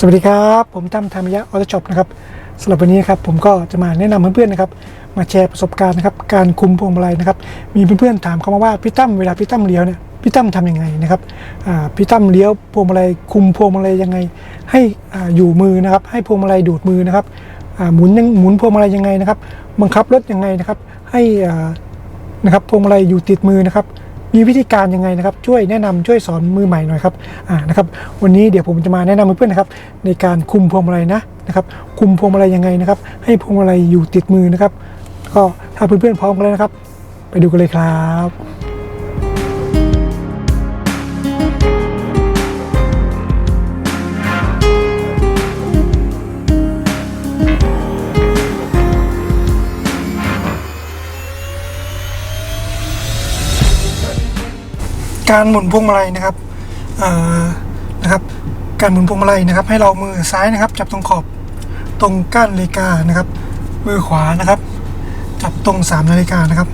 สวัสดีครับ ผมตั้มธรรมยะออโตช็อปนะครับสำหรับวันนี้ครับผมก็จะมาแนะนำเพื่อนๆนะครับ มาแชร์ประสบการณ์นะครับการคุมพวงมาลัยนะครับ มีเพื่อนๆถามเข้ามาว่าพี่ตั้มเวลาพี่ตั้มเลี้ยวเนี่ยพี่ตั้มทำยังไงนะครับพี่ตั้มเลี้ยวพวงมาลัยคุมพวงมาลัยยังไง ให้อยู่มือนะครับ ให้พวงมาลัยดูดมือนะครับหมุนยังหมุนพวงมาลัยยังไงนะครับ บังคับรถยังไงนะครับ ให้นะครับพวงมาลัยอยู่ติดมือนะครับ มีวิธีการยังไงนะครับ ช่วยแนะนำช่วยสอนมือใหม่หน่อยครับอ่านะครับ วันนี้เดี๋ยวผมจะมาแนะนำเพื่อนๆนะครับ ในการคุมพวงมาลัยนะนะครับ คุมพวงมาลัยยังไงนะครับ ให้พวงมาลัยอยู่ติดมือนะครับ ก็ถ้าเพื่อนๆพร้อมกันแล้วนะครับ ไปดูกันเลยครับ การหมุนพวงมาลัยนะครับนะครับ การหมุนพวงมาลัยนะครับ ให้เรามือซ้ายนะครับ จับตรงขอบตรงก้านนาฬิกานะครับ มือขวานะครับ จับตรงสามนาฬิกานะครับ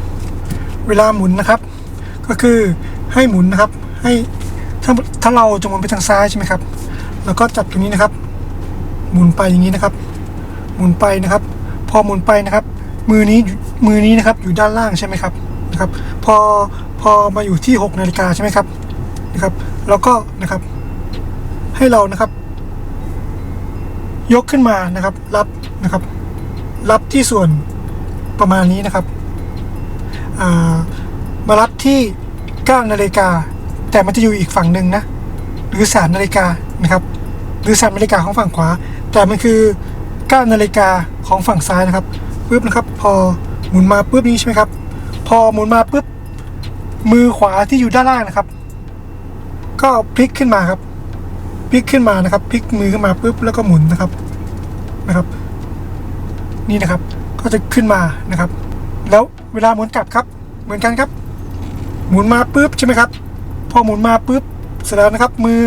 เวลาหมุนนะครับ ก็คือให้หมุนนะครับ ให้ถ้าถ้าเราจะหมุนไปทางซ้ายใช่ไหมครับ แล้วก็จับตรงนี้นะครับ หมุนไปอย่างนี้นะครับ หมุนไปนะครับ พอหมุนไปนะครับ มือนี้มือนี้นะครับอยู่ด้านล่างใช่ไหมครับนะครับ พอ พอมาอยู่ที่ 6 นาฬิกาใช่ไหมครับนะครับ แล้วก็นะครับ ให้เรานะครับ ยกขึ้นมานะครับ รับนะครับ รับที่ส่วนประมาณนี้นะครับอ่ามารับที่ 9 นาฬิกา แต่มันจะอยู่อีกฝั่งหนึ่งนะ หรือ3นาฬิกานะครับ หรือ3นาฬิกาของฝั่งขวา แต่มันคือ 9 นาฬิกาของฝั่งซ้ายนะครับปุ๊บนะครับ พอหมุนมาปุ๊บนี้ใช่ไหมครับ พอหมุนมาปุ๊บ มือขวาที่อยู่ด้านล่างนะครับ ก็พลิกขึ้นมาครับพลิกขึ้นมานะครับพลิกมือขึ้นมาปุ๊บแล้วก็หมุนนะครับนะครับ นี่นะครับ ก็จะขึ้นมานะครับ แล้วเวลาหมุนกลับครับ เหมือนกันครับ หมุนมาปุ๊บใช่ไหมครับ พอหมุนมาปุ๊บเสร็จแล้วนะครับ มือ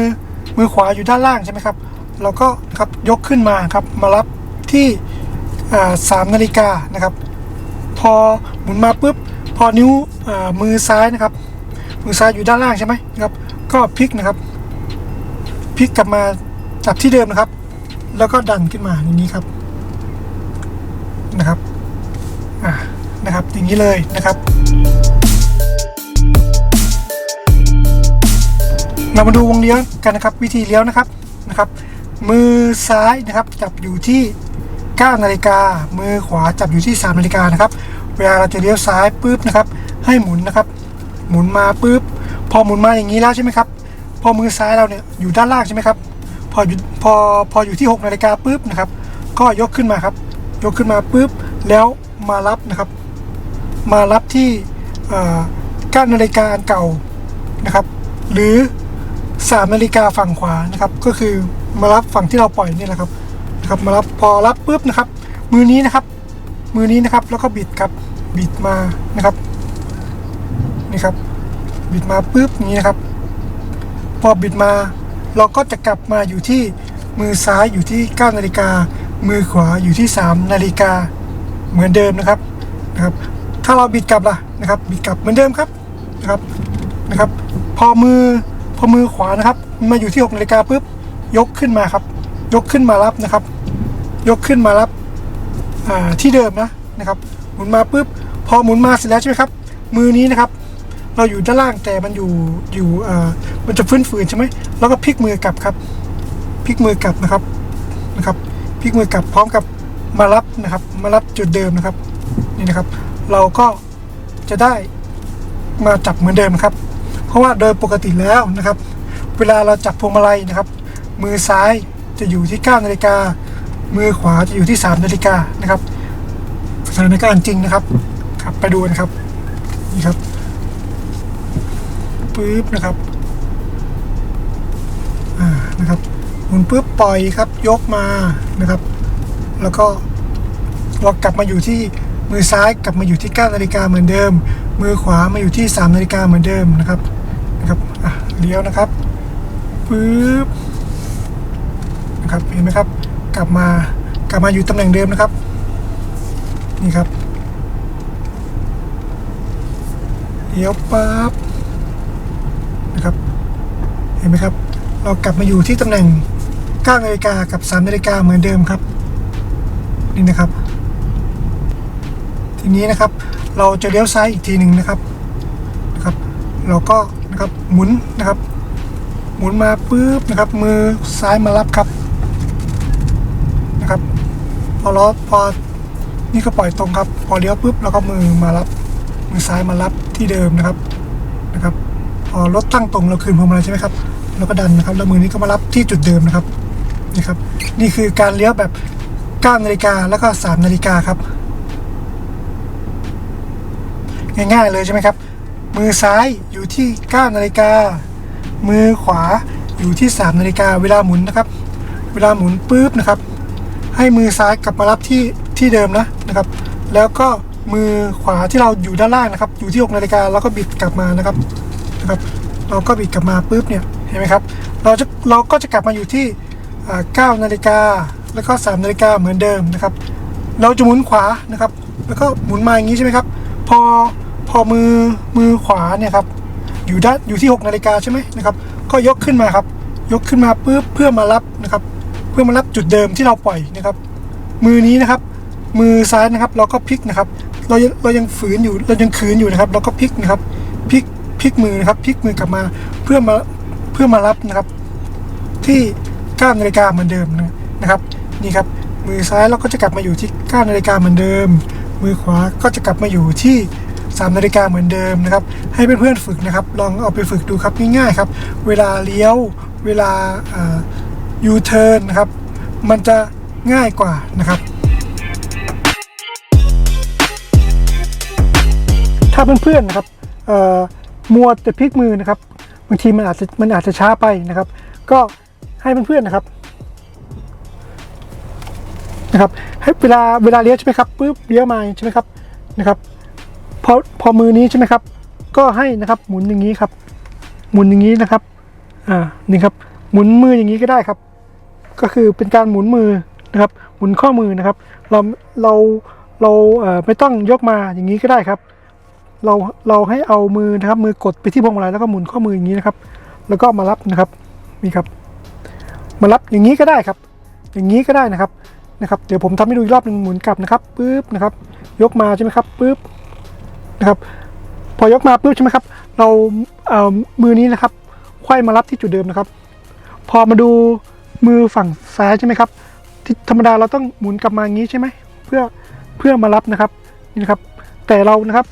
มือขวาอยู่ด้านล่างใช่ไหมครับ เราก็นะครับยกขึ้นมาครับ มารับที่สามนาฬิกานะครับ พอหมุนมาปุ๊บ พอนิ้วมือซ้ายนะครับ มือซ้ายอยู่ด้านล่างใช่ไหมครับ ก็พลิกนะครับพลิกกลับมาจับที่เดิมนะครับ แล้วก็ดันขึ้นมาอย่างนี้ครับนะครับอ่านะครับ อย่างนี้เลยนะครับเรามาดูวงเลี้ยวกันนะครับ วิธีเลี้ยวนะครับนะครับ มือซ้ายนะครับจับอยู่ที่ 9 นาฬิกา มือขวาจับอยู่ที่ 3 นาฬิกานะครับ เวลาเราจะเลี้ยวซ้ายปุ๊บนะครับ ให้หมุนนะครับ หมุนมาปุ๊บพอหมุนมาอย่างนี้แล้วใช่ไหมครับ พอมือซ้ายเราเนี่ยอยู่ด้านล่างใช่ไหมครับพออยู่พอพออยู่ที่6นาฬิกาปุ๊บนะครับ ก็ยกขึ้นมาครับ ยกขึ้นมาปุ๊บแล้วมารับนะครับ มารับที่ก้านนาฬิกาอันเก่านะครับ หรือ3นาฬิกาฝั่งขวานะครับ ก็คือมารับฝั่งที่เราปล่อยนี่แหละครับนะครับ มารับพอรับปุ๊บนะครับ มือนี้นะครับ มือนี้นะครับแล้วก็บิดครับ บิดมานะครับนี่ครับ บิดมาปุ๊บอย่างนี้นะครับ พอบิดมาเราก็จะกลับมาอยู่ที่มือซ้ายอยู่ที่ 9 นาฬิกา มือขวาอยู่ที่ 3 นาฬิกาเหมือนเดิมนะครับนะครับ ถ้าเราบิดกลับล่ะนะครับ บิดกลับเหมือนเดิมครับนะครับนะครับ พอมือพอมือขวานะครับ มาอยู่ที่ 6 นาฬิกาปุ๊บยกขึ้นมาครับ ยกขึ้นมารับนะครับ ยกขึ้นมารับที่เดิมนะนะครับ หมุนมาปุ๊บพอหมุนมาเสร็จแล้วใช่ไหมครับ มือนี้นะครับ เราอยู่ด้านล่างแต่มันอยู่อยู่อ่ามันจะฟื้นฝืนใช่ไหมแล้วก็พลิกมือกลับครับพลิกมือกลับนะครับนะครับพลิกมือกลับพร้อมกับมารับนะครับ มารับจุดเดิมนะครับนี่นะครับ เราก็จะได้มาจับเหมือนเดิมนะครับ เพราะว่าโดยปกติแล้วนะครับ เวลาเราจับพวงมาลัยนะครับ มือซ้ายจะอยู่ที่9นาฬิกามือขวาจะอยู่ที่3นาฬิกานะครับ สถานการณ์จริงนะครับครับไปดูนะครับ นี่ครับปุ๊บนะครับอ่านะครับหมุนปุ๊บปล่อยครับ ยกมานะครับ แล้วก็เรากลับมาอยู่ที่มือซ้ายกลับมาอยู่ที่9นาฬิกาเหมือนเดิม มือขวามาอยู่ที่3นาฬิกาเหมือนเดิมนะครับนะครับอะเลี้ยวนะครับปุ๊บนะครับเห็นไหมครับ กลับมากลับมาอยู่ตำแหน่งเดิมนะครับ นี่ครับเลี้ยวปั๊บนะครับ เห็นไหมครับ เรากลับมาอยู่ที่ตำแหน่ง9นาฬิกากับ3นาฬิกาเหมือนเดิมครับ นี่นะครับ ทีนี้นะครับ เราจะเลี้ยวซ้ายอีกทีหนึ่งนะครับนะครับ เราก็นะครับหมุนนะครับ หมุนมาปุ๊บนะครับ มือซ้ายมารับครับนะครับ พอล้อพอ นี่ก็ปล่อยตรงครับ พอเลี้ยวปุ๊บเราก็มือมารับ มือซ้ายมารับที่เดิมนะครับนะครับ พอรถตั้งตรงเราคืนพวงมาลัยใช่ไหมครับเราก็ดันนะครับแล้วมือนี้ก็มารับที่จุดเดิมนะครับนี่ครับ นี่คือการเลี้ยวแบบ9นาฬิกาแล้วก็3นาฬิกาครับ ง่ายๆเลยใช่ไหมครับ มือซ้ายอยู่ที่9นาฬิกามือขวาอยู่ที่3นาฬิกาเวลาหมุนนะครับ เวลาหมุนปุ๊บนะครับ ให้มือซ้ายกลับมารับที่ ที่เดิมนะนะครับ แล้วก็มือขวาที่เราอยู่ด้านล่างนะครับ อยู่ที่6นาฬิกาเราก็บิดกลับมานะครับนะครับ เราก็บิดกลับมาปุ๊บเนี่ยเห็นไหมครับ เราจะเราก็จะกลับมาอยู่ที่อ่า9นาฬิกาแล้วก็3นาฬิกาเหมือนเดิมนะครับ เราจะหมุนขวานะครับ แล้วก็หมุนมาอย่างนี้ใช่ไหมครับ พอพอมือมือขวาเนี่ยครับอยู่ด้านอยู่ที่ 6 นาฬิกาใช่ไหมนะครับ ก็ยกขึ้นมาครับ ยกขึ้นมาปุ๊บเพื่อมารับนะครับ เพื่อมารับจุดเดิมที่เราปล่อยนะครับ มือนี้นะครับ มือซ้ายนะครับ เราก็พลิกนะครับ เราเรายังฝืนอยู่เรายังคืนอยู่นะครับ เราก็พลิกนะครับพลิกพลิกมือนะครับพลิกมือกลับมาเพื่อมาเพื่อมารับนะครับ ที่9นนาฬิกาเหมือนเดิมนะครับ นี่ครับ มือซ้ายเราก็จะกลับมาอยู่ที่9นาฬิกาเหมือนเดิม มือขวาก็จะกลับมาอยู่ที่3นาฬิกาเหมือนเดิมนะครับ ให้เพื่อนๆฝึกนะครับ ลองเอาไปฝึกดูครับง่ายๆครับ เวลาเลี้ยวเวลายูเทิร์นนะครับ มันจะง่ายกว่านะครับ ถ้าเพื่อนๆนะครับมัวแต่พลิกมือนะครับ บางทีมันอาจจะมันอาจจะช้าไปนะครับ ก็ให้เพื่อนๆนะครับนะครับให้เวลาเวลาเลี้ยวใช่ไหมครับปุ๊บเลี้ยวมาใช่ไหมครับนะครับพอพอมือนี้ใช่ไหมครับ ก็ให้นะครับหมุนอย่างนี้ครับ หมุนอย่างนี้นะครับอ่านี่ครับหมุนมืออย่างนี้ก็ได้ครับ ก็คือเป็นการหมุนมือนะครับ หมุนข้อมือนะครับ เราเราเราไม่ต้องยกมาอย่างนี้ก็ได้ครับ เราเราให้เอามือนะครับ มือกดไปที่พวงมาลัยแล้วก็หมุนข้อมืออย่างนี้นะครับ แล้วก็มารับนะครับนี่ครับ มารับอย่างนี้ก็ได้ครับ อย่างนี้ก็ได้นะครับนะครับ เดี๋ยวผมทำให้ดูอีกรอบหนึ่งหมุนกลับนะครับปุ๊บนะครับ ยกมาใช่ไหมครับปุ๊บนะครับ พอยกมาปุ๊บใช่ไหมครับ เราเอามือนี้นะครับไขว้มารับที่จุดเดิมนะครับ พอมาดูมือฝั่งซ้ายใช่ไหมครับที่ธรรมดาเราต้องหมุนกลับมาอย่างนี้ใช่ไหมเพื่อเพื่อมารับนะครับนี่นะครับ แต่เรานะครับ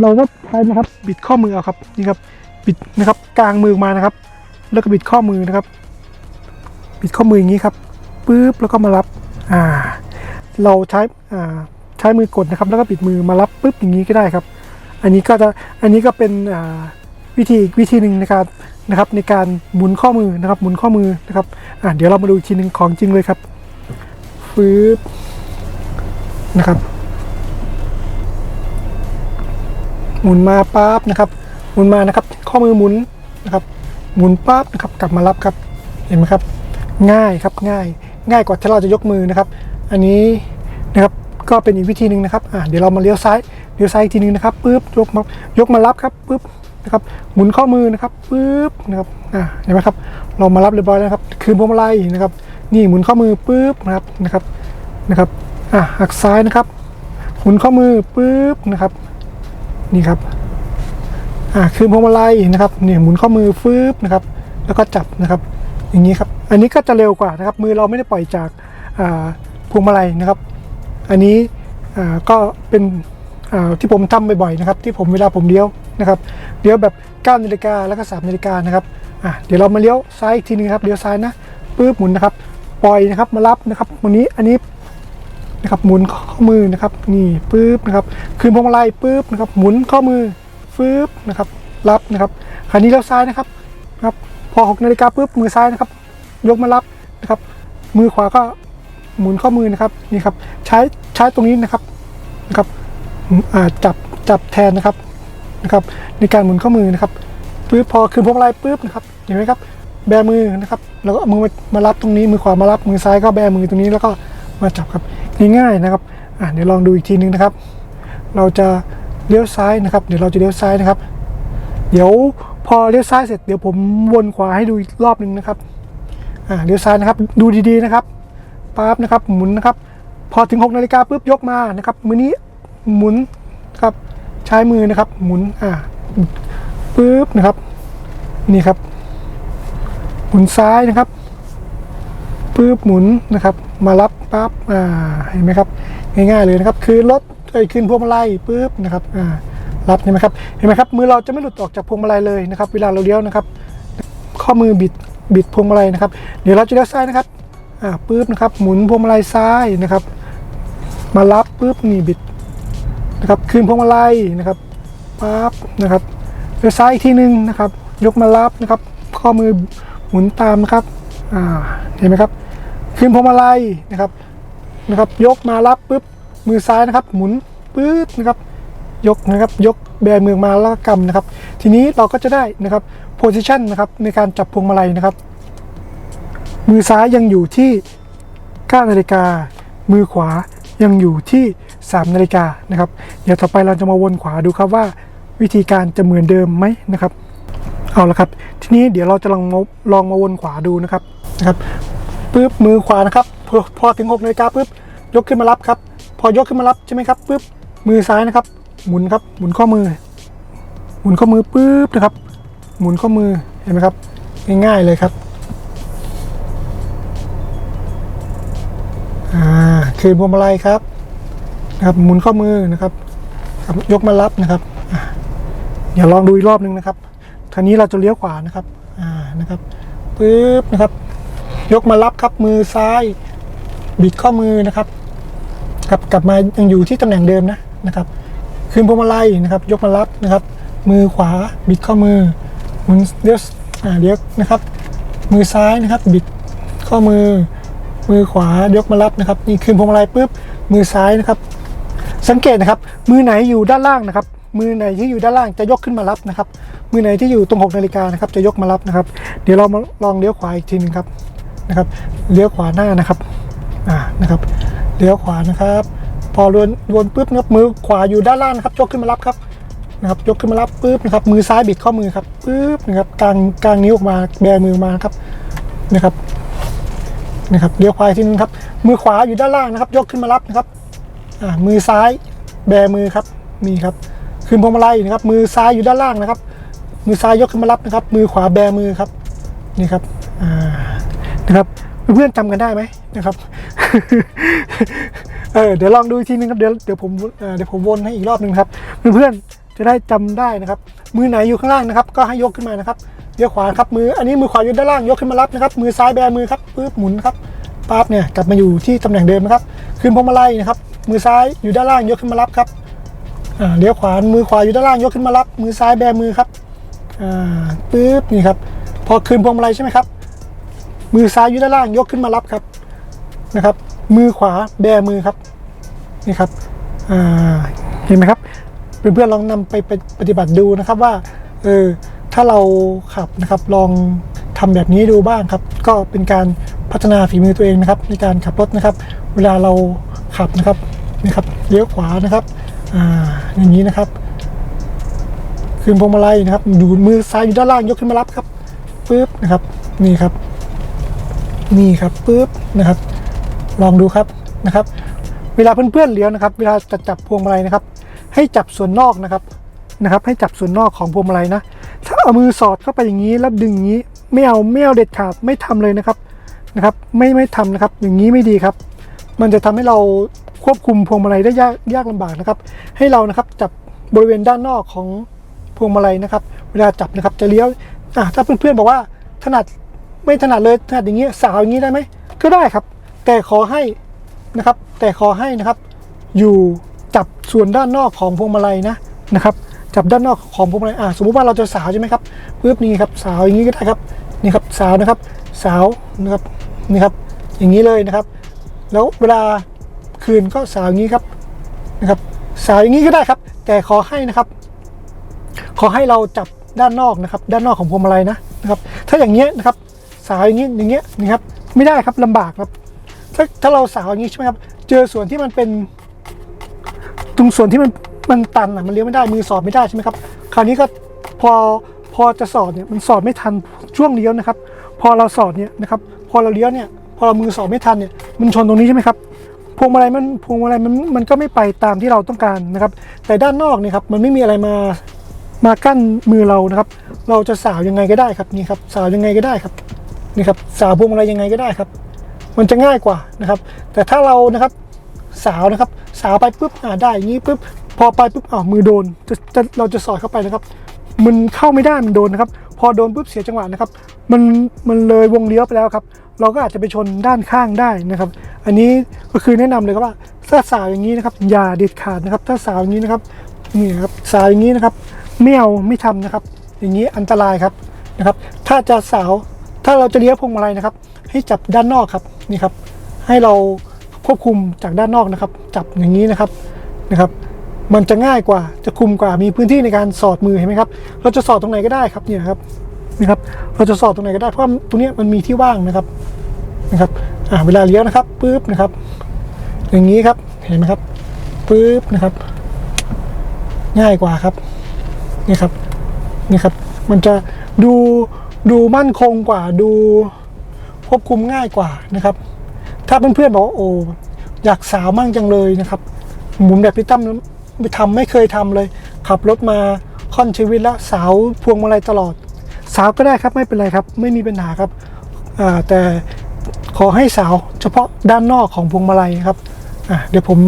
เราก็ใช้นะครับบิดข้อมือเอาครับนี่ครับบิดนะครับกลางมือมานะครับ แล้วก็บิดข้อมือนะครับ บิดข้อมืออย่างนี้ครับปุ๊บแล้วก็มารับอ่าเราใช้อ่าใช้มือกดนะครับ แล้วก็บิดมือมารับปุ๊บอย่างนี้ก็ได้ครับ อันนี้ก็จะอันนี้ก็เป็นอ่าวิธีอีกวิธีหนึ่งในการนะครับในการหมุนข้อมือนะครับหมุนข้อมือนะครับอ่าเดี๋ยวเรามาดูอีกทีหนึ่งของจริงเลยครับปึ๊บนะครับ หมุนมาปั๊บนะครับ หมุนมานะครับ ข้อมือหมุนนะครับ หมุนปั๊บนะครับ กลับมารับครับ เห็นไหมครับ ง่ายครับง่าย ง่ายกว่าที่เราจะยกมือนะครับ อันนี้นะครับ ก็เป็นอีกวิธีหนึ่งนะครับอ่าเดี๋ยวเรามาเลี้ยวซ้าย เลี้ยวซ้ายอีกทีหนึงนะครับปุ๊บ ยกมายกมารับครับปุ๊บนะครับ หมุนข้อมือนะครับปุ๊บนะครับ อ่า เห็นไหมครับ เรามารับเรียบร้อยแล้วนะครับ คือพวงมาลัยนะครับ นี่หมุนข้อมือปุ๊บนะครับ นะครับ นะครับ อ่าหักซ้ายนะครับ หมุนข้อมือปุ๊บนะครับ นี่ครับอ่าคือพวงมาลัยนะครับเนี่ยหมุนข้อมือฟืบนะครับ แล้วก็จับนะครับ อย่างนี้ครับ อันนี้ก็จะเร็วกว่านะครับ มือเราไม่ได้ปล่อยจากอ่าพวงมาลัยนะครับ อันนี้อ่าก็เป็นอ่าที่ผมทำบ่อยๆนะครับ ที่ผมเวลาผมเลี้ยวนะครับเลี้ยวแบบ9นาฬิกาแล้วก็3นาฬิกานะครับอ่าเดี๋ยวเรามาเลี้ยวซ้ายอีกทีนึงครับเลี้ยวซ้ายนะปึ๊บหมุนนะครับ ปล่อยนะครับมารับนะครับวันนี้อันนี้ นะครับหมุนข้อมือนะครับนี่ปึ๊บนะครับคืนพวงมาลัยปึ๊บนะครับหมุนข้อมือฟืบนะครับรับนะครับคราวนี้เลี้ยวซ้ายนะครับนะครับพอ6นาฬิกาปึ๊บมือซ้ายนะครับ ยกมารับนะครับ มือขวาก็หมุนข้อมือนะครับนี่ครับใช้ใช้ตรงนี้นะครับนะครับอาจับจับแทนนะครับนะครับ ในการหมุนข้อมือนะครับปึ๊บพอคืนพวงมาลัยปึ๊บนะครับเห็นไหมครับแบมือนะครับ แล้วก็มือมารับตรงนี้มือขวามารับมือซ้ายก็แบมือตรงนี้แล้วก็มาจับครับ ง่ายๆนะครับอ่าเดี๋ยวลองดูอีกทีนึงนะครับ เราจะเลี้ยวซ้ายนะครับ เดี๋ยวเราจะเลี้ยวซ้ายนะครับ เดี๋ยวพอเลี้ยวซ้ายเสร็จเดี๋ยวผมวนขวาให้ดูอีกรอบหนึ่งนะครับอ่าเลี้ยวซ้ายนะครับดูดีๆนะครับปั๊บนะครับหมุนนะครับ พอถึง6นาฬิกาปุ๊บยกมานะครับมือนี้หมุนครับใช้มือนะครับ หมุนอ่าปุ๊บนะครับ นี่ครับ หมุนซ้ายนะครับปุ๊บหมุนนะครับ มารับ ปั๊บอ่าเห็นไหมครับ ง่ายๆเลยนะครับ คือรถเอ้ยขึ้นพวงมาลัยปุ๊บนะครับอ่ารับเห็นไหมครับเห็นไหมครับมือเราจะไม่หลุดออกจากพวงมาลัยเลยนะครับ เวลาเราเลี้ยวนะครับ ข้อมือบิดบิดพวงมาลัยนะครับ เดี๋ยวเราจะเลี้ยวซ้ายนะครับอ่าปุ๊บนะครับ หมุนพวงมาลัยซ้ายนะครับ มารับปุ๊บนี่บิดนะครับ คืนพวงมาลัยนะครับปั๊บนะครับเลี้ยวซ้ายอีกทีหนึ่งนะครับ ยกมารับนะครับ ข้อมือหมุนตามนะครับอ่าเห็นไหมครับ คืนพวงมาลัยนะครับ นะครับ ยกมารับปุ๊บมือซ้ายนะครับ หมุนปื๊ดนะครับ ยกนะครับ ยกแบมือมาแล้วก็กำนะครับ ทีนี้เราก็จะได้นะครับ position นะครับในการจับพวงมาลัยนะครับ มือซ้ายยังอยู่ที่9นาฬิกา มือขวายังอยู่ที่ 3นาฬิกานะครับ เดี๋ยวต่อไปเราจะมาวนขวาดูครับว่า วิธีการจะเหมือนเดิมไหมนะครับ เอาละครับ ทีนี้เดี๋ยวเราจะลองมาลองมาวนขวาดูนะครับนะครับปุ๊บมือขวานะครับ พอพอถึง6นาฬิกาปุ๊บยกขึ้นมารับครับ พอยกขึ้นมารับใช่ไหมครับปุ๊บมือซ้ายนะครับ หมุนครับหมุนข้อมือ หมุนข้อมือปุ๊บนะครับ หมุนข้อมือเห็นไหมครับ ง่ายๆเลยครับอ่าคืนพวงมาลัยครับนะครับหมุนข้อมือนะครับยกมารับนะครับอ่าเดี๋ยวลองดูอีกรอบหนึ่งนะครับทีนี้เราจะเลี้ยวขวานะครับอ่านะครับปึ๊บนะครับ ยกมารับครับมือซ้าย บิดข้อมือนะครับครับกลับมายังอยู่ที่ตำแหน่งเดิมนะนะครับคืนพวงมาลัยนะครับ ยกมารับนะครับ มือขวาบิดข้อมือหมุนเลี้ยวอ่าเลี้ยวนะครับ มือซ้ายนะครับ บิดข้อมือ มือขวายกมารับนะครับ นี่คืนพวงมาลัยปุ๊บมือซ้ายนะครับ สังเกตนะครับ มือไหนอยู่ด้านล่างนะครับ มือไหนที่อยู่ด้านล่างจะยกขึ้นมารับนะครับ มือไหนที่อยู่ตรง6นาฬิกานะครับ จะยกมารับนะครับ เดี๋ยวเรามาลองเลี้ยวขวาอีกทีหนึ่งครับนะครับเลี้ยวขวาหน้านะครับ อ่านะครับเลี้ยวขวานะครับ พอวนวนปุ๊บนะครับมือขวาอยู่ด้านล่างนะครับยกขึ้นมารับครับนะครับ ยกขึ้นมารับปุ๊บนะครับ มือซ้ายบิดข้อมือครับปุ๊บนะครับกลางกลางนิ้วออกมาแบมือมานะครับนะครับนะครับเลี้ยวขวาอีกทีนึงครับ มือขวาอยู่ด้านล่างนะครับ ยกขึ้นมารับนะครับอ่ามือซ้ายแบมือครับนี่ครับคืนพวงมาลัยนะครับ มือซ้ายอยู่ด้านล่างนะครับ มือซ้ายยกขึ้นมารับนะครับ มือขวาแบมือครับนี่ครับอ่านะครับ เพื่อนจำกันได้ไหมนะครับ เออเดี๋ยวลองดูอีกทีนึงครับเดี๋ยวเดี๋ยวผมเเดี๋ยวผมวนให้อีกรอบหนึ่งครับ เพื่อนๆจะได้จำได้นะครับ มือไหนอยู่ข้างล่างนะครับ ก็ให้ยกขึ้นมานะครับเลี้ยวขวาครับมืออันนี้มือขวาอยู่ด้านล่างยกขึ้นมารับนะครับ มือซ้ายแบมือครับปึ๊บหมุนครับปั๊บเนี่ยกลับมาอยู่ที่ตำแหน่งเดิมนะครับขึ้นพวงมาลัยนะครับ มือซ้ายอยู่ด้านล่างยกขึ้นมารับครับเลี้ยวขวามือขวาอยู่ด้านล่างยกขึ้นมารับ มือซ้ายแบมือครับปึ๊บนี่ครับพอคืนพวงมาลัยใช่ไหมครับ มือซ้ายอยู่ด้านล่างยกขึ้นมารับครับนะครับ มือขวาแบมือครับนี่ครับเห็นไหมครับเพื่อนๆลองนำไปปฏิบัติดูนะครับว่าเออถ้าเราขับนะครับลองทำแบบนี้ดูบ้างครับ ก็เป็นการพัฒนาฝีมือตัวเองนะครับ ในการขับรถนะครับ เวลาเราขับนะครับนี่ครับเลี้ยวขวานะครับอ่าอย่างนี้นะครับคืนพวงมาลัยนะครับ อยู่มือซ้ายอยู่ด้านล่างยกขึ้นมารับครับปึ๊บนะครับ นี่ครับ นี่ครับปึ๊บนะครับ ลองดูครับนะครับ เวลาเพื่อนๆเลี้ยวนะครับ เวลาจะจับพวงมาลัยนะครับ ให้จับส่วนนอกนะครับนะครับ ให้จับส่วนนอกของพวงมาลัยนะ ถ้าเอามือสอดเข้าไปอย่างนี้แล้วดึงอย่างนี้ ไม่เอาไม่เอาเด็ดขาดไม่ทำเลยนะครับนะครับ ไม่ไม่ทำนะครับ อย่างนี้ไม่ดีครับ มันจะทำให้เราควบคุมพวงมาลัยได้ยากยากลำบากนะครับ ให้เรานะครับจับบริเวณด้านนอกของพวงมาลัยนะครับ เวลาจับนะครับจะเลี้ยวอะถ้าเพื่อนๆบอกว่าถนัด ไม่ถนัดเลยถนัดอย่างนี้ยสาวอย่างนี้ได้ไหมก็ได้ครับ แต่ขอให้นะครับ แต่ขอให้นะครับ อยู่จับส่วนด้านนอกของพวงมาลัยนะนะครับ จับด้านนอกของพวงมาลัยอะสมมุติว่าเราจะสาวใช่ไหมครับปึ๊บนี่ครับสาวอย่างนี้ก็ได้ครับนี่ครับสาวนะครับ สาวนะครับนี่ครับ อย่างนี้เลยนะครับ แล้วเวลาคืนก็สาวอย่างนี้ครับนะครับ สาวอย่างนี้ก็ได้ครับ แต่ขอให้นะครับ ขอให้เราจับด้านนอกนะครับ ด้านนอกของพวงมาลัยนะนะครับ ถ้าอย่างเงี้ยนะครับ สาวอย่างนี้อย่างเงี้ยนะครับไม่ได้ครับลำบากครับ ถ้าถ้าเราสาวอย่างนี้ใช่ไหมครับเจอส่วนที่มันเป็น ตรงส่วนที่มันมันตันอะมันเลี้ยวไม่ได้มือสอดไม่ได้ใช่ไหมครับ คราวนี้ก็พอพอจะสอดเนี่ยมันสอดไม่ทันช่วงเลี้ยวนะครับพออเราสอดเนี่ยนะครับพอเราเลี้ยวเนี่ยพอเรามือสอดไม่ทันเนี่ยมันชนตรงนี้ใช่ไหมครับพวงมาลัยมันพวงมาลัยมันมันก็ไม่ไปตามที่เราต้องการนะครับ แต่ด้านนอกเนี่ยครับมันไม่มีอะไรมามากั้นมือเรานะครับ เราจะสาวยังไงก็ได้ครับนี่ครับสาวยังไงก็ได้ครับ นี่ครับสาวพวงมาลัยยังไงก็ได้ครับ มันจะง่ายกว่านะครับ แต่ถ้าเรานะครับสาวนะครับ สาวไปปุ๊บอ่าได้อย่างนี้ปุ๊บพอไปปุ๊บอ่ามือโดนจะจะเราจะสอดเข้าไปนะครับ มันเข้าไม่ได้มันโดนนะครับ พอโดนปุ๊บเสียจังหวะนะครับ มันมันเลยวงเลี้ยวไปแล้วครับ เราก็อาจจะไปชนด้านข้างได้นะครับ อันนี้ก็คือแนะนำเลยครับว่าถ้าสาวอย่างนี้นะครับ อย่าเด็ดขาดนะครับ ถ้าสาวอย่างนี้นะครับนี่ครับสาวอย่างนี้นะครับไม่เอาไม่ทำนะครับ อย่างนี้อันตรายครับนะครับ ถ้าจะสาว ถ้าเราจะเลี้ยวพวงมาลัยนะครับ ให้จับด้านนอกครับนี่ครับ ให้เราควบคุมจากด้านนอกนะครับ จับอย่างนี้นะครับนะครับ มันจะง่ายกว่าจะคุมกว่ามีพื้นที่ในการสอดมือเห็นไหมครับ เราจะสอดตรงไหนก็ได้ครับเนี่ยครับนี่ครับ เราจะสอดตรงไหนก็ได้เพราะว่าตรงนี้มันมีที่ว่างนะครับนะครับอ่าเวลาเลี้ยวนะครับปุ๊บนะครับ อย่างนี้ครับเห็นไหมครับปุ๊บนะครับ ง่ายกว่าครับนี่ครับนี่ครับ มันจะดู ดูมั่นคงกว่าดูควบคุมง่ายกว่านะครับ ถ้าเพื่อนๆบอกว่าโอ้อยากสาวมั่งจังเลยนะครับหมุนแบบพี่ตั้มไปทำไม่เคยทำเลย ขับรถมาค่อนชีวิตแล้วสาวพวงมาลัยตลอด สาวก็ได้ครับไม่เป็นไรครับ ไม่มีปัญหาครับแต่ขอให้สาวเฉพาะด้านนอกของพวงมาลัยครับเดี๋ยวผม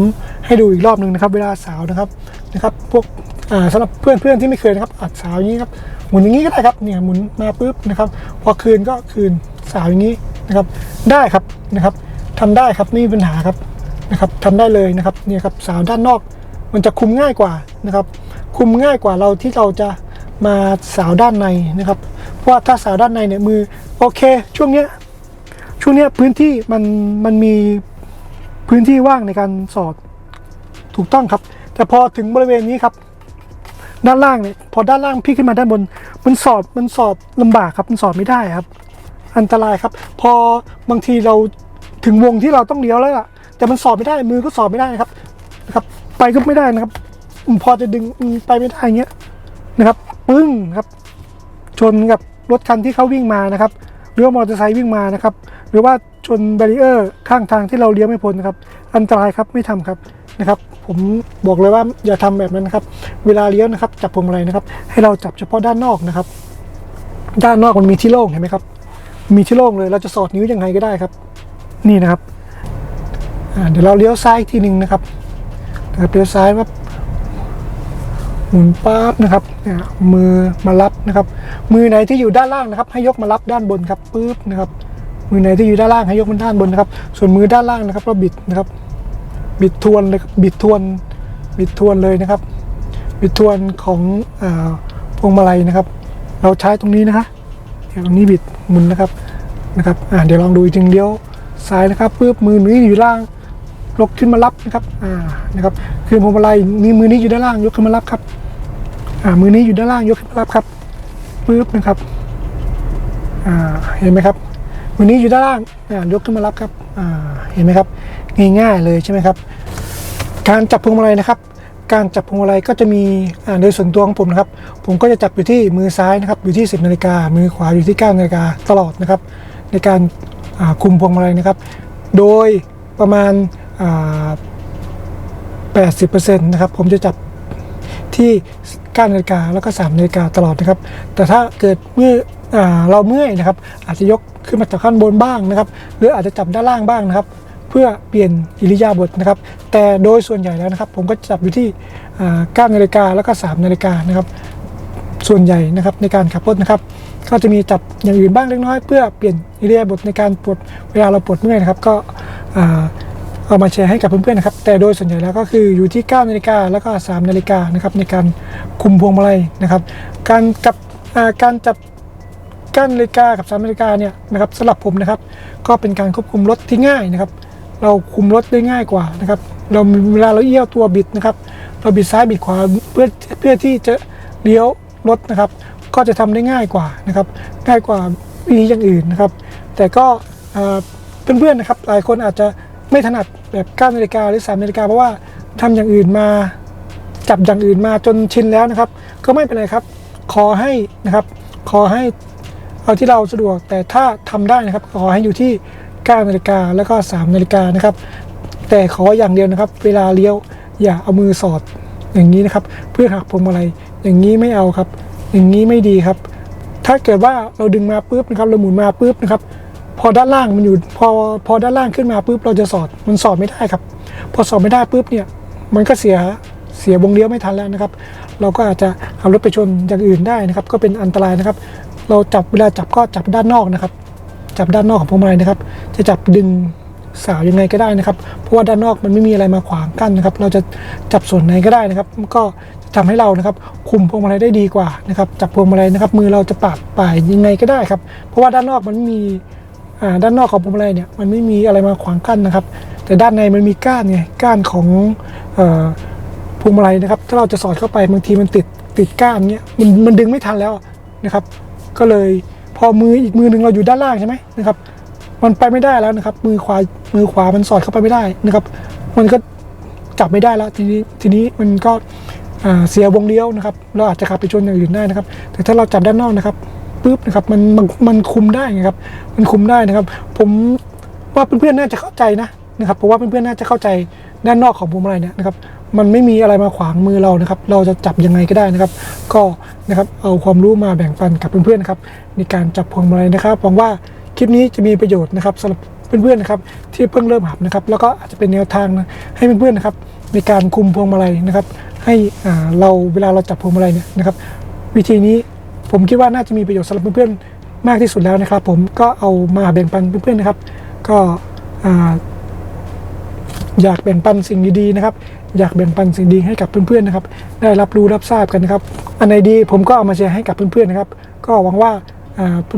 ให้ดูอีกรอบหนึ่งนะครับ เวลาสาวนะครับนะครับ พวก สำหรับเพื่อนๆที่ไม่เคยนะครับอัดสาวอย่างนี้ครับหมุนอย่างนี้ก็ได้ครับเนี่ยหมุนมาปุ๊บนะครับพอคืนก็คืนสาวอย่างนี้นะครับ ได้ครับนะครับทำได้ครับไม่มีปัญหาครับนะครับทำได้เลยนะครับเนี่ยครับสาวด้านนอกมันจะคุมง่ายกว่านะครับ คุมง่ายกว่าเราที่เราจะมาสาวด้านในนะครับเพราะถ้าสาวด้านในเนี่ยมือโอเค ช่วงเนี้ยช่วงเนี้ยพื้นที่มันมันมีพื้นที่ว่างในการสอดถูกต้องครับ แต่พอถึงบริเวณนี้ครับ ด้านล่างเนี่ยพอด้านล่างพี่ขึ้นมาด้านบน มันสอดมันสอดลำบากครับมันสอดไม่ได้ครับ อันตรายครับ พอบางทีเราถึงวงที่เราต้องเลี้ยวแล้วอะแต่มันสอดไม่ได้มือก็สอดไม่ได้นะครับนะครับ ไปก็ไม่ได้นะครับ พอจะดึงไปไม่ได้อย่างเงี้ยนะครับปึ้งครับ ชนกับรถคันที่เขาวิ่งมานะครับหรือว่ามอเตอร์ไซค์วิ่งมานะครับ หรือว่าชนแบรีเออร์ข้างทางที่เราเลี้ยวไม่พ้นนะครับ อันตรายครับไม่ทำครับ นะครับ ผมบอกเลยว่าอย่าทำแบบนั้นนะครับ เวลาเลี้ยวนะครับ จับพวงมาลัยนะครับ ให้เราจับเฉพาะด้านนอกนะครับ ด้านนอกมันมีที่โล่งเห็นไหมครับ มีที่โล่งเลยเราจะสอดนิ้วยังไงก็ได้ครับ นี่นะครับเดี๋ยวเราเลี้ยวซ้ายอีกทีหนึ่งนะครับนะครับเลี้ยวซ้ายปั๊บหมุนปั๊บนะครับเนี่ยมือมารับนะครับ มือไหนที่อยู่ด้านล่างนะครับ ให้ยกมารับด้านบนครับปึ๊บนะครับ มือไหนที่อยู่ด้านล่างให้ยกมันด้านบนนะครับ ส่วนมือด้านล่างนะครับเราบิดนะครับ บิดทวนเลยบิดทวนบิดทวนเลยนะครับ บิดทวนของอพวงมาลัยนะครับ เราใช้ตรงนี้นะคะเดี๋ยวตรงนี้บิดหมุนนะครับนะครับเดี๋ยวลองดูอีกทีเดียวซ้ายนะครับปึ๊บมือนี้อยู่ล่างยกขึ้นมารับนะครับอ่านะครับคือพวงมาลัยนี่มือนี้อยู่ด้านล่างยกขึ้นมารับครับอ่ามือนี้อยู่ด้านล่างยกขึ้นมารับครับปึ๊บนะครับอ่าเห็นไหมครับมือนี้อยู่ด้านล่างอ่ายกขึ้นมารับครับอ่าเห็นไหมครับ ง่ายๆเลยใช่ไหมครับ การจับพวงมาลัยนะครับ การจับพวงมาลัยก็จะมีโดยส่วนตัวของผมนะครับ ผมก็จะจับอยู่ที่มือซ้ายนะครับอยู่ที่ 10นาฬิกามือขวาอยู่ที่9นาฬิกาตลอดนะครับ ในการคุมพวงมาลัยนะครับ โดยประมาณอ่า80%นะครับผมจะจับที่9นาฬิกาแล้วก็3นาฬิกาตลอดนะครับ แต่ถ้าเกิดเมื่ออเราเมื่อยนะครับ อาจจะยกขึ้นมาจากข้างบนบ้างนะครับ หรืออาจจะจับด้านล่างบ้างนะครับ เพื่อเปลี่ยนอิริยาบถนะครับ แต่โดยส่วนใหญ่แล้วนะครับ ผมก็จับอยู่ที่อ่า9นาฬิกาแล้วก็ 3 นาฬิกานะครับ ส่วนใหญ่นะครับในการขับรถนะครับ ก็จะมีจับอย่างอื่นบ้างเล็กน้อย เพื่อเปลี่ยนอิริยาบถในการปวดเวลาเราปวดเมื่อยนะครับ ก็เอามาแชร์ให้กับเพื่อนๆนะครับ แต่โดยส่วนใหญ่แล้วก็คืออยู่ที่ 9 นาฬิกาแล้วก็3นาฬิกานะครับในการคุมพวงมาลัยนะครับ การกับอ่าการจับ9นาฬิกากับ3นาฬิกาเนี่ยนะครับสำหรับผมนะครับ ก็เป็นการควบคุมรถที่ง่ายนะครับ เราคุมรถได้ง่ายกว่านะครับเราเวลาเราเอี้ยวตัวบิดนะครับ เราบิดซ้ายบิดขวาเพื่อเพื่อที่จะเลี้ยวรถนะครับ ก็จะทำได้ง่ายกว่านะครับ ง่ายกว่าวิธีอย่างอื่นนะครับ แต่ก็เพื่อนๆนะครับ หลายคนอาจจะไม่ถนัดแบบ9นาฬิกาหรือ3นาฬิกาเพราะว่าทำอย่างอื่นมาจับอย่างอื่นมาจนชินแล้วนะครับ ก็ไม่เป็นไรครับ ขอให้นะครับ ขอให้เอาที่เราสะดวกแต่ถ้าทำได้นะครับ ขอให้อยู่ที่ 9นาฬิกาแล้วก็ 3นาฬิกานะครับ แต่ขออย่างเดียวนะครับ เวลาเลี้ยวอย่าเอามือสอดอย่างนี้นะครับ เพื่อหักพวงมาลัยอย่างนี้ไม่เอาครับ อย่างนี้ไม่ดีครับ ถ้าเกิดว่าเราดึงมาปุ๊บนะครับเราหมุนมาปุ๊บนะครับ พอด้านล่างมันอยู่พอพอด้านล่างขึ้นมาปุ๊บเราจะสอดมันสอดไม่ได้ครับ พอสอดไม่ได้ปุ๊บเนี่ย มันก็เสียเสียวงเลี้ยวไม่ทันแล้วนะครับ เราก็อาจจะเอารถไปชนอย่างอื่นได้นะครับ ก็เป็นอันตรายนะครับ เราจับเวลาจับก็จับด้านนอกนะครับ จับด้านนอกของพวงมาลัยนะครับ จะจับดึงสาวยังไงก็ได้นะครับ เพราะว่าด้านนอกมันไม่มีอะไรมาขวางกั้นนะครับ เราจะจับส่วนไหนก็ได้นะครับมันก็จะทำให้เรานะครับ คุมพวงมาลัยได้ดีกว่านะครับ จับพวงมาลัยนะครับ มือเราจะปาดป่ายยังไงก็ได้ครับ เพราะว่าด้านนอกมันมีอ่าด้านนอกของพวงมาลัยเนี่ยมันไม่มีอะไรมาขวางกั้นนะครับ แต่ด้านในมันมีก้านไงก้านของอ่อพวงมาลัยนะครับ ถ้าเราจะสอดเข้าไปบางทีมันติดติดก้านเนี่ยมันมันดึงไม่ทันแล้วนะครับ ก็เลย พอมืออีกมือหนึ่งเราอยู่ด้านล่างใช่ไหมนะครับ มันไปไม่ได้แล้วนะครับ มือขวามือขวามันสอดเข้าไปไม่ได้นะครับ มันก็จับไม่ได้แล้วทีนี้ทีนี้มันก็เสียวงเลี้ยวนะครับ เราอาจจะขับไปชนอย่างอื่นได้นะครับ แต่ถ้าเราจับด้านนอกนะครับปุ๊บนะครับมันมันมันคุมได้ไงครับ มันคุมได้นะครับ ผมว่าเพื่อนๆน่าจะเข้าใจนะนะครับเพราะว่าเพื่อนๆน่าจะเข้าใจด้านนอกของพวงมาลัยเนี่ยนะครับ มันไม่มีอะไรมาขวางมือเรานะครับ เราจะจับยังไงก็ได้นะครับ ก็นะครับเอาความรู้มาแบ่งปันกับเพื่อนๆนะครับในการจับพวงมาลัยนะครับหวังว่าคลิปนี้จะมีประโยชน์นะครับสำหรับเพื่อนๆนะครับที่เพิ่งเริ่มหัดนะครับ แล้วก็อาจจะเป็นแนวทางนะให้เพื่อนๆนะครับในการคุมพวงมาลัยนะครับ ให้เราเวลาเราจับพวงมาลัยเนี่ยนะครับ วิธีนี้ผมคิดว่าน่าจะมีประโยชน์สำหรับเพื่อนๆมากที่สุดแล้วนะครับ ผมก็เอามาแบ่งปันเพื่อนๆนะครับ ก็อยากแบ่งปันสิ่งดีๆนะครับ อยากแบ่งปันสิ่งดีให้กับเพื่อนๆนะครับ ได้รับรู้รับทราบกันนะครับ อันไหนดีผมก็เอามาแชร์ให้กับเพื่อนๆนะครับ ก็หวังว่า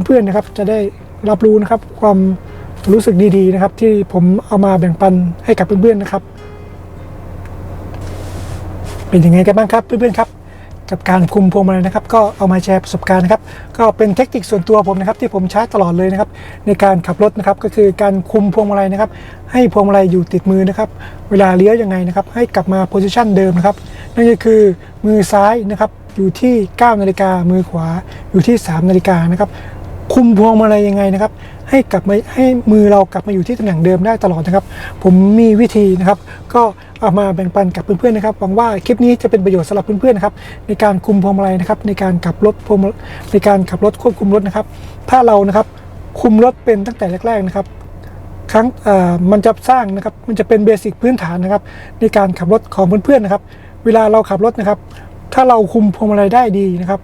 เพื่อนๆนะครับจะได้รับรู้นะครับความรู้สึกดีๆนะครับ ที่ผมเอามาแบ่งปันให้กับเพื่อนๆนะครับ เป็นยังไงกันบ้างครับเพื่อนๆครับ กับการคุมพวงมาลัยนะครับ ก็เอามาแชร์ประสบการณ์นะครับ ก็เป็นเทคนิคส่วนตัวผมนะครับ ที่ผมใช้ตลอดเลยนะครับ ในการขับรถนะครับก็คือการคุมพวงมาลัยนะครับ ให้พวงมาลัยอยู่ติดมือนะครับ เวลาเลี้ยวยังไงนะครับ ให้กลับมาโพซิชันเดิมนะครับ นั่นก็คือมือซ้ายนะครับอยู่ที่ 9 นาฬิกามือขวาอยู่ที่ 3 นาฬิกานะครับ คุมพวงมาลัยยังไงนะครับ ให้กลับมาให้มือเรากลับมาอยู่ที่ตำแหน่งเดิมได้ตลอดนะครับ ผมมีวิธีนะครับ ก็เอามาแบ่งปันกับเพื่อนๆนะครับหวังว่าคลิปนี้จะเป็นประโยชน์สำหรับเพื่อนๆนะครับในการคุมพวงมาลัยนะครับ ในการขับรถพวงในการขับรถควบคุมรถนะครับ ถ้าเรานะครับคุมรถเป็นตั้งแต่แรกๆนะครับครั้งอ่อมันจะสร้างนะครับ มันจะเป็นเบสิกพื้นฐานนะครับ ในการขับรถของเพื่อนๆนะครับ เวลาเราขับรถนะครับ ถ้าเราคุมพวงมาลัยได้ดีนะครับ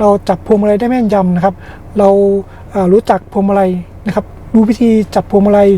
เราจับพวงมาลัยได้แม่นยำนะครับ เรารู้จักพวงมาลัยนะครับ รู้วิธีจับพวงมาลัย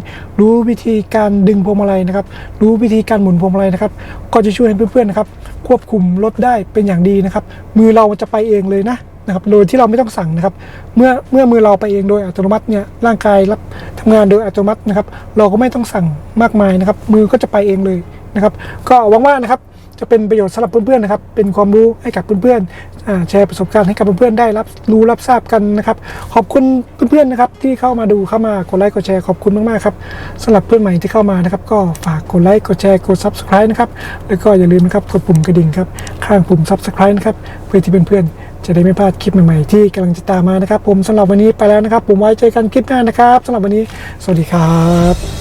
รู้วิธีการดึงพวงมาลัยนะครับ รู้วิธีการหมุนพวงมาลัยนะครับ ก็จะช่วยให้เพื่อนๆนะครับ ควบคุมรถได้เป็นอย่างดีนะครับ มือเราจะไปเองเลยนะนะครับ โดยที่เราไม่ต้องสั่งนะครับ เมื่อเมื่อมือเราไปเองโดยอัตโนมัติเนี่ยร่างกายรับทำงานโดยอัตโนมัตินะครับ เราก็ไม่ต้องสั่งมากมายนะครับ มือก็จะไปเองเลยนะครับ ก็หวังว่านะครับ จะเป็นประโยชน์สำหรับเพื่อนๆนะครับ เป็นความรู้ให้กับเพื่อนๆแชร์ประสบการณ์ให้กับเพื่อนๆได้รับรู้รับทราบกันนะครับ ขอบคุณเพื่อนๆนะครับที่เข้ามาดูเข้ามากดไลค์กดแชร์ขอบคุณมากๆครับสำหรับเพื่อนใหม่ที่เข้ามานะครับ ก็ฝากกดไลค์กดแชร์กด subscribe นะครับแล้วก็อย่าลืมนะครับกดปุ่มกระดิ่งครับข้างปุ่ม subscribe นะครับเพื่อที่เพื่อนๆจะได้ไม่พลาดคลิปใหม่ๆที่กำลังจะตามมานะครับ ผมสำหรับวันนี้ไปแล้วนะครับ ผมไว้เจอกันคลิปหน้านะครับสำหรับวันนี้ สวัสดีครับ